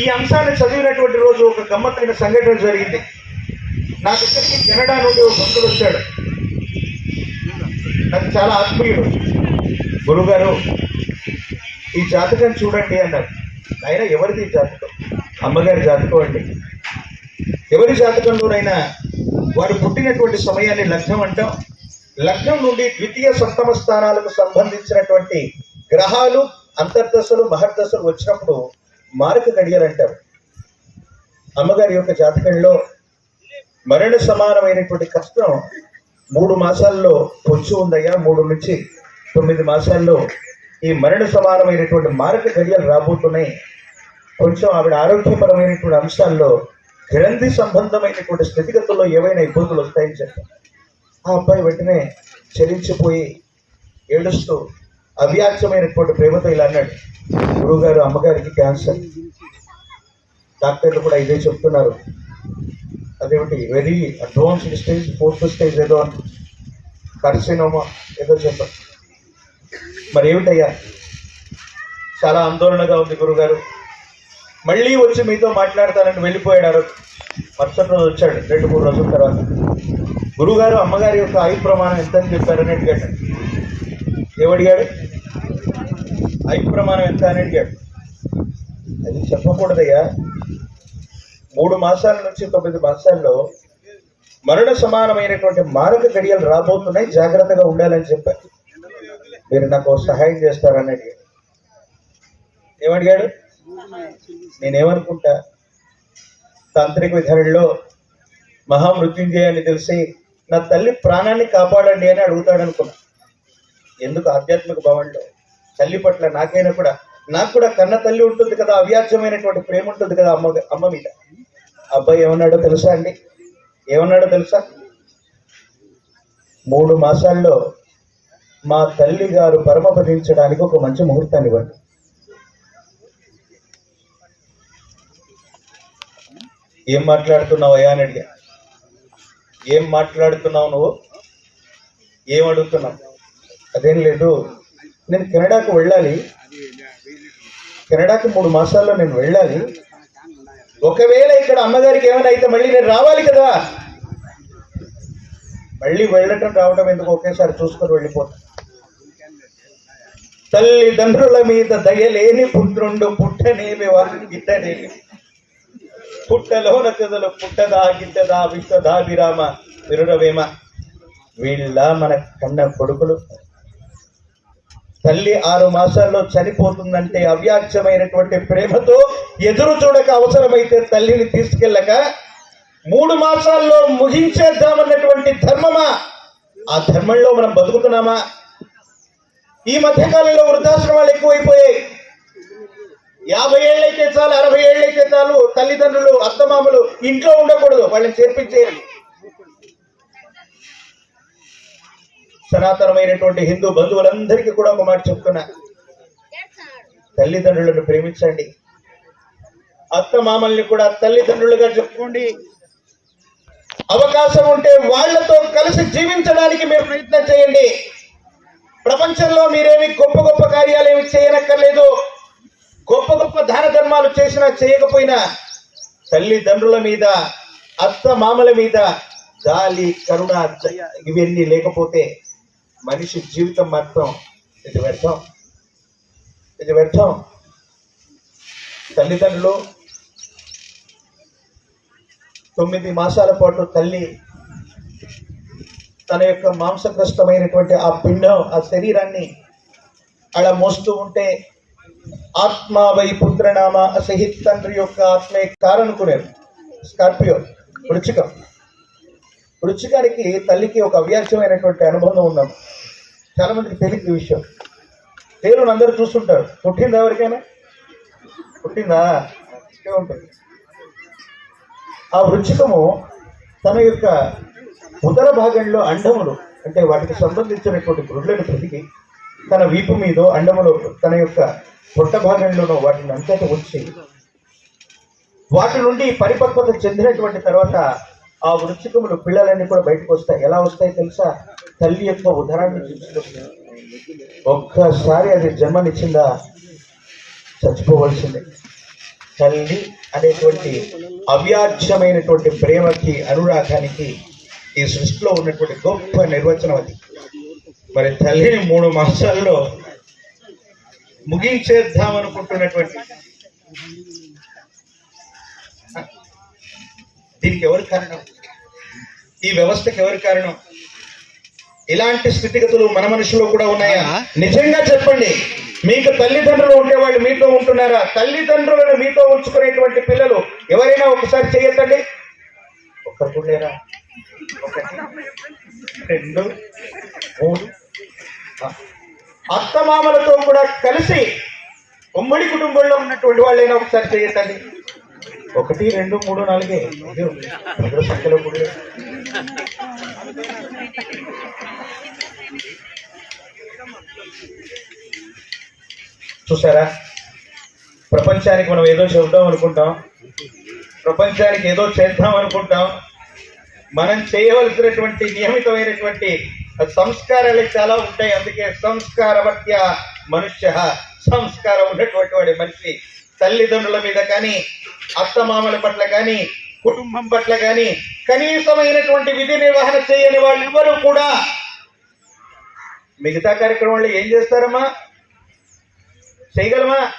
ఈ అంశాన్ని చదివినటువంటి రోజు ఒక గమ్మత్తైన సంఘటన జరిగింది. నా దగ్గరికి కెనడా నుండి ఒక భక్తుడు వచ్చాడు. నాకు చాలా ఆత్మీయుడు. గురుగారు ఈ జాతకం చూడండి అన్నారు. ఆయన ఎవరిది జాతకం? అమ్మగారి జాతకం అండి. ఎవరి జాతకంలోనైనా వారు పుట్టినటువంటి సమయాన్ని లగ్నం అంటాం. లగ్నం నుండి ద్వితీయ సప్తమ స్థానాలకు సంబంధించినటువంటి గ్రహాలు అంతర్దశలు మహర్దశలు వచ్చినప్పుడు మారక గడియలు అంటారు. అమ్మగారి యొక్క జాతకంలో మరణ సమానమైనటువంటి కష్టం మూడు మాసాల్లో పొచ్చు ఉందయ్యా మూడు నుంచి తొమ్మిది మాసాల్లో ఈ మరణ సమానమైనటువంటి మారక గడియలు రాబోతున్నాయి. కొంచెం ఆవిడ ఆరోగ్యపరమైనటువంటి అంశాల్లో గ్రంథి సంబంధమైనటువంటి స్థితిగతుల్లో ఏవైనా ఇబ్బందులు వస్తాయని చెప్పారు. ఆ అబ్బాయి వెంటనే చలించిపోయి ఏడుస్తూ అవ్యాఖ్యమైనటువంటి ప్రేమతో ఇలా అన్నాడు. గురువుగారు అమ్మగారికి క్యాన్సర్ డాక్టర్లు కూడా ఇదే చెప్తున్నారు. అదేమిటి? Very advanced stage fourth stage ఏదో కర్సినోమా ఏదో చెప్పారు మరి ఏమిటయ్యా చాలా ఆందోళనగా ఉంది గురుగారు మళ్ళీ వచ్చి మీతో మాట్లాడతానని వెళ్ళిపోయాడు మరుసటి రోజు వచ్చాడు రెండు మూడు రోజుల తర్వాత. గురుగారు అమ్మగారి యొక్క ఆయు ప్రమాణం ఎంత అని చెప్పారని అడిగాడు. ఏమడిగాడు? ఐక్య ప్రమాణం ఎంత అని అడిగాడు అది చెప్పకూడదయ్యా. మూడు మాసాల నుంచి తొమ్మిది మాసాల్లో మరణ సమానమైనటువంటి మారక గడియలు రాబోతున్నాయి. జాగ్రత్తగా ఉండాలని చెప్పారు మీరు నాకు సహాయం చేస్తారని అడిగాడు ఏమడిగాడు? నేనేమనుకుంటా? తాంత్రిక విధానంలో మహామృత్యుంజయాన్ని తెలిసి నా తల్లి ప్రాణాన్ని కాపాడండి అని అడుగుతాడనుకున్నా. ఎందుకు ఆధ్యాత్మిక భవన్లో? తల్లి పట్ల నాకైనా కూడా నాకు కూడా కన్న తల్లి ఉంటుంది కదా అవ్యాజ్యమైనటువంటి ప్రేమ ఉంటుంది కదా అమ్మ అమ్మ మీద. అబ్బాయి ఏమన్నాడో తెలుసా అండి? ఏమన్నాడో తెలుసా? మూడు మాసాల్లో మా తల్లి గారు పరమపదించడానికి ఒక మంచి ముహూర్తాన్ని ఇవ్వండి. ఏం మాట్లాడుతున్నావు అయ్యా అని అడిగా. ఏం మాట్లాడుతున్నావు నువ్వు? ఏం అడుగుతున్నావు? అదేం లేదు. నేను కెనడాకు వెళ్ళాలి. కెనడాకి మూడు మాసాల్లో నేను వెళ్ళాలి. ఒకవేళ ఇక్కడ అమ్మగారికి ఏమైనా అయితే మళ్ళీ నేను రావాలి కదా. మళ్ళీ వెళ్ళటం రావడం ఎందుకు? ఒకేసారి చూసుకొని వెళ్ళిపోతాను తల్లిదండ్రుల మీద దయలేని పుత్రుండు పుట్టనేమి వారిని గిట్టనేమి పుట్టలోన కదలు పుట్టదా గిట్టదా విశ్వదా విరామ విరుడవేమ వీళ్ళ మన కన్న కొడుకులు. తల్లి ఆరు మాసాల్లో చనిపోతుందంటే అవ్యాఖ్యమైనటువంటి ప్రేమతో ఎదురు చూడక అవసరమైతే తల్లిని తీసుకెళ్ళక మూడు మాసాల్లో ముగించేద్దామన్నటువంటి ధర్మమా? ఆ ధర్మంలో మనం బతుకుతున్నామా? ఈ మధ్యకాలంలో వృద్ధాశ్రమాలు ఎక్కువైపోయాయి. యాభై ఏళ్ళైతే చాలు అరవై ఏళ్ళైతే చాలు తల్లిదండ్రులు అత్తమామలు ఇంట్లో ఉండకూడదు వాళ్ళని చేర్పించేయాలి. సనాతనమైనటువంటి హిందూ బంధువులందరికీ కూడా ఒక మాట చెప్తున్నా. తల్లిదండ్రులను ప్రేమించండి. అత్త మామల్ని కూడా తల్లిదండ్రులుగా చెప్పుకోండి. అవకాశం ఉంటే వాళ్ళతో కలిసి జీవించడానికి మీరు ప్రయత్నం చేయండి. ప్రపంచంలో మీరేమి గొప్ప గొప్ప కార్యాలు ఏమి చేయనక్కర్లేదు. గొప్ప గొప్ప దాన ధర్మాలు చేసినా చేయకపోయినా తల్లిదండ్రుల మీద అత్త మామల మీద గాలి కరుణ దయ ఇవన్నీ లేకపోతే మనిషి జీవితం మాత్రం ఇది వ్యర్థం. ఇది వ్యర్థం. తల్లిదండ్రులు తొమ్మిది మాసాల పాటు తల్లి తన యొక్క మాంసగ్రస్తమైనటువంటి ఆ పిండం ఆ శరీరాన్ని అలా మోస్తూ ఉంటే ఆత్మ వై పుత్రనామ అసహిత్ తండ్రి యొక్క ఆత్మే కారనుకునేది? స్కార్పియో వృచ్చికం. వృచ్చికానికి తల్లికి ఒక అవ్యాసమైనటువంటి అనుబంధం ఉన్నాం చాలా మందికి తెలియదు ఈ విషయం. తేలును అందరూ చూస్తుంటారు. పుట్టిందా ఎవరికైనా? పుట్టిందా? ఉంటుంది. ఆ వృచ్చికము తన యొక్క ఉదర భాగంలో అండములు అంటే వాటికి సంబంధించినటువంటి గుడ్లను పెరిగి తన వీపు మీద అండములు తన యొక్క పొట్ట భాగంలోనూ వాటిని అంతటా వచ్చి వాటి నుండి పరిపక్వత చెందినటువంటి తర్వాత ఆ వృచ్చికములు పిల్లలన్నీ కూడా బయటకు వస్తాయి. ఎలా వస్తాయి తెలుసా? తల్లి యొక్క ఉదరాన్ని చూసుకొస్తాయి ఒక్కసారి అది జన్మనిచ్చిందా చచ్చిపోవలసిందే. తల్లి అనేటువంటి అవ్యాజ్యమైనటువంటి ప్రేమకి అనురాగానికి ఈ సృష్టిలో ఉన్నటువంటి గొప్ప నిర్వచనం అది. మరి తల్లిని మూడు మాసాల్లో ముగించేద్దాం అనుకుంటున్నటువంటి దీనికి ఎవరు కారణం? ఈ వ్యవస్థకి ఎవరు కారణం? ఇలాంటి స్థితిగతులు మన మనుషులో కూడా ఉన్నాయా? నిజంగా చెప్పండి. మీకు తల్లిదండ్రులు ఉండేవాళ్ళు మీతో ఉంటున్నారా? తల్లిదండ్రులను మీతో ఉంచుకునేటువంటి పిల్లలు ఎవరైనా ఒకసారి చేయొద్దండి ఒక్కరు లేరా? ఒకటి రెండు మూడు. అత్తమామలతో కూడా కలిసి ఉమ్మడి కుటుంబంలో ఉన్నటువంటి వాళ్ళైనా ఒకసారి చేయొద్దండి ఒకటి రెండు మూడు నాలుగే. సంఖ్యలో కూడా. చూసారా? ప్రపంచానికి మనం ఏదో చెబుతాం అనుకుంటాం. ప్రపంచానికి ఏదో చేద్దాం అనుకుంటాం. మనం చేయవలసినటువంటి నియమితమైనటువంటి సంస్కారాలు చాలా ఉంటాయి. అందుకే సంస్కారవత్య మనుష్య సంస్కారం ఉన్నటువంటి వాడి మనిషి తల్లిదండ్రుల మీద కానీ అత్తమామల పట్ల కానీ కుటుంబం పట్ల కానీ కనీసమైనటువంటి విధి నిర్వహణ చేయని వాళ్ళు ఎవరు కూడా మిగతా కార్యక్రమాలు ఏం చేస్తారమ్మా? చేయగలమా?